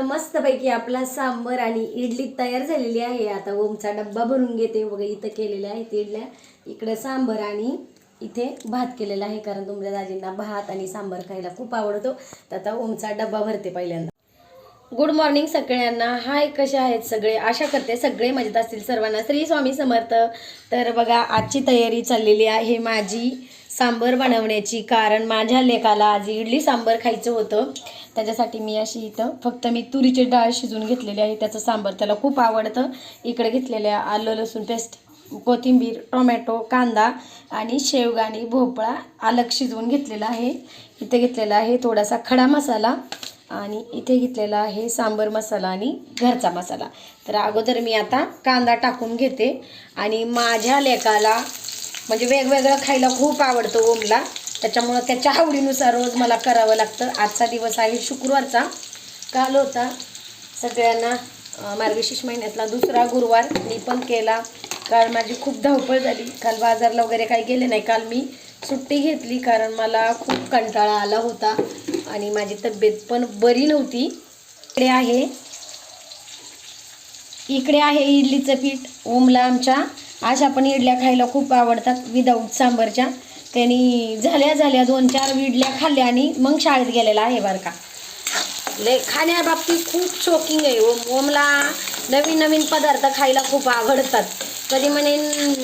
आता मस्तपैकी आपला सांबर आणि इडली तयार झालेली आहे. आता ओमचा डब्बा भरून घेते. वगैरे इथं केलेल्या आहेत इडल्या. इकडं सांबर आणि इथे भात केलेला आहे कारण तुमच्या दाजींना भात आणि सांबर खायला खूप आवडतो. तर आता ओमचा डब्बा भरते पहिल्यांदा. गुड मॉर्निंग सगळ्यांना. हाय कसे आहेत सगळे? आशा करते सगळे मजेत असतील. सर्वांना श्री स्वामी समर्थ. तर बघा आजची तयारी चाललेली आहे माझी. सांबर बनवण्याची कारण माझ्या लेकाला आज इडली सांबर खायचं होतं. त्याच्यासाठी मी अशी इथं फक्त मी तुरीची डाळ शिजवून घेतलेली आहे. त्याचं सांबर त्याला खूप आवडतं. इकडे घेतलेल्या आलं लसूण पेस्ट कोथिंबीर टोमॅटो कांदा आणि शेवगाणी भोपळा आलक शिजवून घेतलेला आहे. इथे घेतलेला आहे थोडासा खडा मसाला आणि इथे घेतलेला आहे सांबर मसाला आणि घरचा मसाला. तर अगोदर मी आता कांदा टाकून घेते आणि माझ्या लेकाला म्हणजे वेगवेगळं खायला खूप आवडतं ओमला. त्याच्यामुळं त्याच्या आवडीनुसार रोज मला करावं लागतं. आजचा दिवस आहे शुक्रवारचा. काल होता सगळ्यांना मार्गशीर्ष महिन्यातला दुसरा गुरुवार. मी पण केला. काल माझी खूप धावपळ झाली. काल बाजारला वगैरे काही गेले नाही. काल मी सुट्टी घेतली कारण मला खूप कंटाळा आला होता आणि माझी तब्येत पण बरी नव्हती. इकडे आहे. इकडे आहे इडलीचं पीठ. ओमला आमच्या अशा पण इडल्या खायला खूप आवडतात विदाऊट सांबरच्या. त्यांनी झाल्या झाल्या दोन चार इडल्या खाल्ल्या आणि मग शाळेत गेलेला आहे बरं का लय खाण्याबाबतीत खूप शौकिंग आहे हो. ओम ओमला नवीन नवीन पदार्थ खायला खूप आवडतात. कधी म्हणेन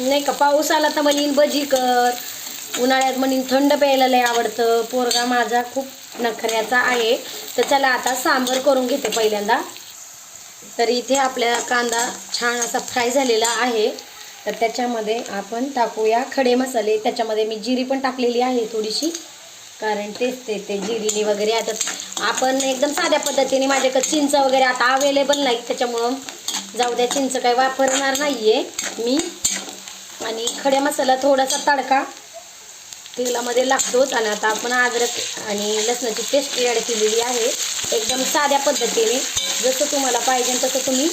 नाही का पाऊस आला तर म्हणेन भजी कर. उन्हाळ्यात म्हणेन थंड प्यायला लय आवडतं. पोरगा माझा खूप नखऱ्याचा आहे. तर चला आता सांबर करून घेते पहिल्यांदा. तर इथे आपल्या कांदा छान असा फ्राय झालेला आहे. तर त्याच्यामध्ये आपण टाकूया खडे मसाले. त्याच्यामध्ये मी जिरी पण टाकलेली आहे थोडीशी कारण तेच ते ते जिरीने वगैरे आता आपण एकदम साध्या पद्धतीने माझ्याकडे चिंच वगैरे आता अवेलेबल नाही त्याच्यामुळं जाऊ द्या चिंच काही वापरणार नाही आहे मी. आणि खडे मसाला थोडासा तडका तेलामध्ये लागतोच आणि आता आपण अद्रक आणि लसणाची पेस्ट ॲड केलेली आहे. एकदम साध्या पद्धतीने जसं तुम्हाला पाहिजे तसं तुम्ही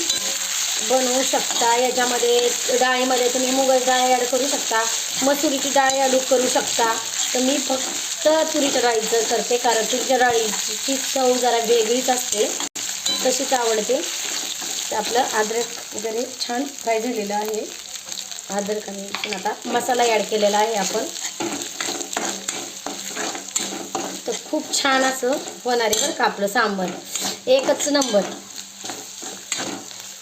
बनवू शकता. याच्यामध्ये डाळीमध्ये तुम्ही मुगल डाळ ॲड करू शकता. मसुरीची डाळ ॲड करू शकता. तर मी फक्त तुरीच्या डाळीचं करते कारण तुरीच्या डाळीची चव जरा वेगळीच असते. तशीच आवडते. आपलं अद्रक वगैरे छान फ्राय झालेलं आहे. अद्रक आणि आता मसाला ॲड केलेला आहे आपण. तर खूप छान असं होणार आहे बरं का आपलं सांबर. एकच नंबर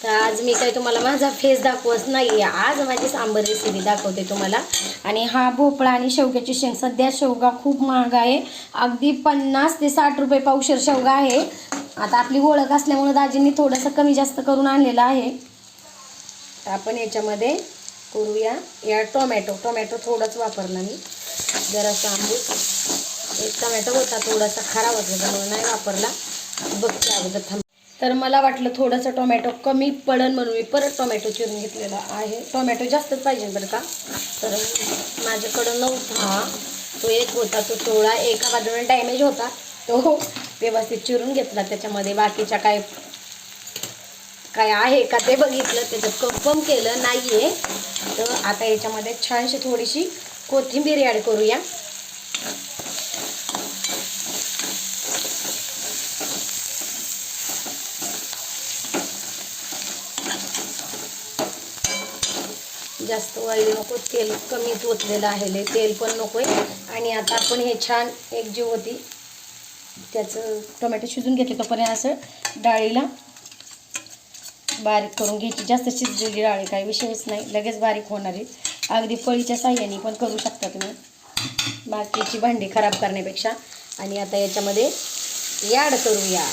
तर आज मी काही तुम्हाला माझा फेस दाखवत नाही आहे आज माझी सांबर रेसिपी दाखवते तुम्हाला. आणि हा भोपळा आणि शेवग्याची शेंग. सध्या शेवगा खूप महाग आहे. अगदी पन्नास ते साठ रुपये पावशेर शेवगा आहे. आता आपली ओळख असल्यामुळं दाजींनी थोडंसं कमी जास्त करून आणलेलं आहे. तर आपण याच्यामध्ये करूया. या टोमॅटो. टोमॅटो थोडंच वापरला मी. जरासं आंबूस. एक टोमॅटो होता थोडासा खराब होता त्यामुळे नाही वापरला. बघते अगोदर थांब. तर मला वाटलं थोडंसं टोमॅटो कमी पडन म्हणून मी परत टोमॅटो चिरून घेतलेला आहे. टोमॅटो जास्तच पाहिजे बरं का? तर माझ्याकडं नव्हता. तो एक होता तो सोळा एका बाजूने डॅमेज होता. तो व्यवस्थित चिरून घेतला. त्याच्यामध्ये बाकीच्या काय काय आहे का ते बघितलं. त्याचं कन्फर्म केलं नाही आहे तर आता याच्यामध्ये छानशी थोडीशी कोथिंबीर ॲड करूया. जास्त ऑइल नको तेल कमीच ओतलेलं आहे तेल पण नको आहे आणि आता आपण हे छान एक जीव होती त्याचं टोमॅटो शिजून घेतले तोपर्यंत असं डाळीला बारीक करून घ्यायची. जास्त शिजलेली डाळी काही विषयच नाही लगेच बारीक होणार आहे. अगदी पळीच्या साह्याने पण करू शकता तुम्ही. बाकीची भांडी खराब करण्यापेक्षा. आणि आता याच्यामध्ये याड करूया.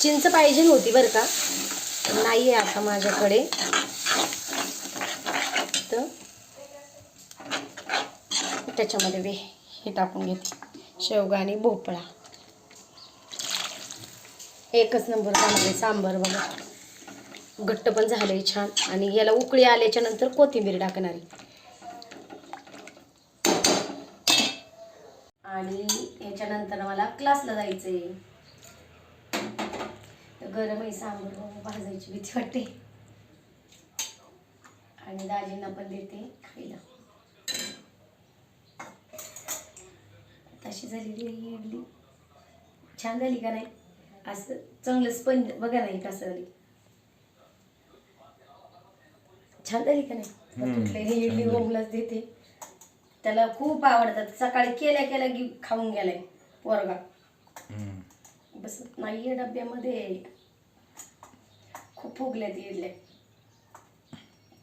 चिंच पाहिजे होती बरं का? नाही आहे आता माझ्याकडे तर त्याच्यामध्ये वे हे टाकून घेते. शेवगा आणि भोपळा. एकच नंबर त्यामध्ये सांबर बघा. घट्ट पण झालंय छान. आणि याला उकळी आल्याच्यानंतर कोथिंबीर टाकणारी. आणि याच्यानंतर मला क्लासला जायचंय. तर गरम आहे सांबर भाजायची भीती वाटते. आणि दाजींना पण देते खायला. तशी झालेली आहे इडली. छान झाली का नाही? असं चांगलं स्पंज बघा नाही कसं झाली. छान झाली का नाही? इडली ओमलाच देते. त्याला खूप आवडतात. सकाळी केल्या केल्या की खाऊन गेलाय पोरगा. बस नाहीये डब्यामध्ये. खूप फुगल्या ती इडल्या.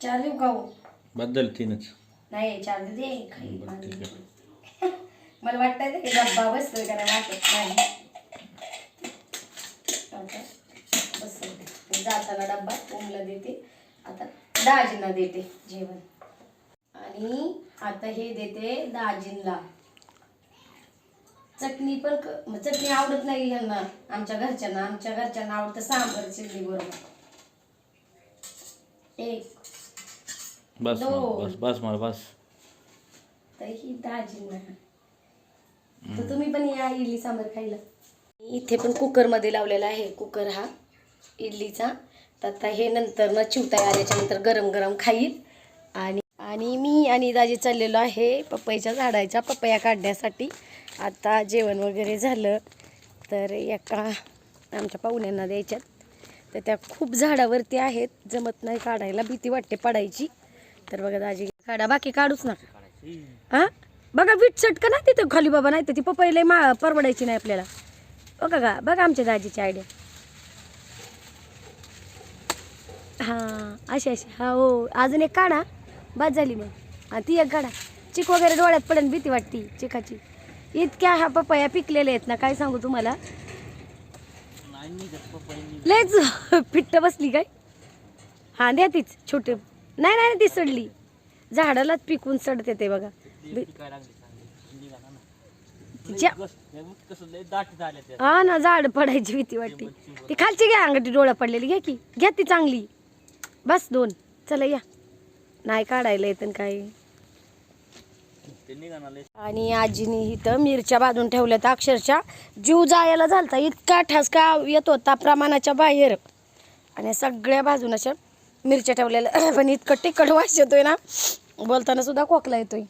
चार देऊ खाऊ बद्दल तीनच. नाही चार दे दे. खाई मला वाटतं की डब्बा बसतोय का नाही वाटत नाही. बसवते जाताना डब्बा ओमला देते. आता दाजींना देते जेवण. आणि आता हे देते दाजींना चटणी पण चटणी आवडत नाही यांना आमच्या घरच्यांना. आमच्या घरच्यांना आवडतं सांबर चिल्ली बरोबर. एक. बस. बस बस मला बस. तर ही दाजींना. तर तुम्ही पण या इडली सांबर खायला. इथे पण कुकरमध्ये लावलेला आहे कुकर हा इडलीचा. तर आता हे नंतर न चिवता आल्याच्यानंतर गरम गरम खाईल. आणि आणि मी आणि दाजी चाललेलो आहे पपईच्या झाडाच्या पपया काढण्यासाठी. आता जेवण वगैरे झालं तर एका आमच्या पाहुण्यांना द्यायच्यात. तर त्या खूप झाडावरती आहेत जमत नाही काढायला भीती वाटते पडायची. तर बघा दाजी काढा बाकी काढूच ना हा? बघा वीट चटकं नाही तिथं खाली बाबा नाही तर ती पपई लय मा परवडायची नाही आपल्याला. बघा का बघा आमच्या दाजीची आयडिया हां अशी अशी. हा हो. अजून एक काढा. बाद झाली मग. हा ती एक काढा. चिक वगैरे डोळ्यात पडेल भीती वाटती चिकाची. इतक्या हा पपया पिकलेल्या आहेत ना काय सांगू तुम्हाला? लयच पिट्ट बसली काय? हां द्या तीच छोटे. नाही नाही ती सडली. झाडालाच पिकून सडते ते बघा. तिच्या हा ना झाड पडायची भीती वाटते. ती खालची घ्या अंगठी डोळा पडलेली. घ्या की. घ्या ती चांगली. बस दोन. चला या. नाही काढायला येतं काय आणि आजीने इथं मिरच्या बांधून ठेवल्या तर अक्षरशः. जीव जायला झालता. इतका ठसका येत होता प्रमाणाच्या बाहेर. आणि सगळ्या बाजून अशा मिरच्या ठेवलेल्या. पण इतकं तिखट वास येतोय ना. बोलताना सुद्धा खोकला येतोय.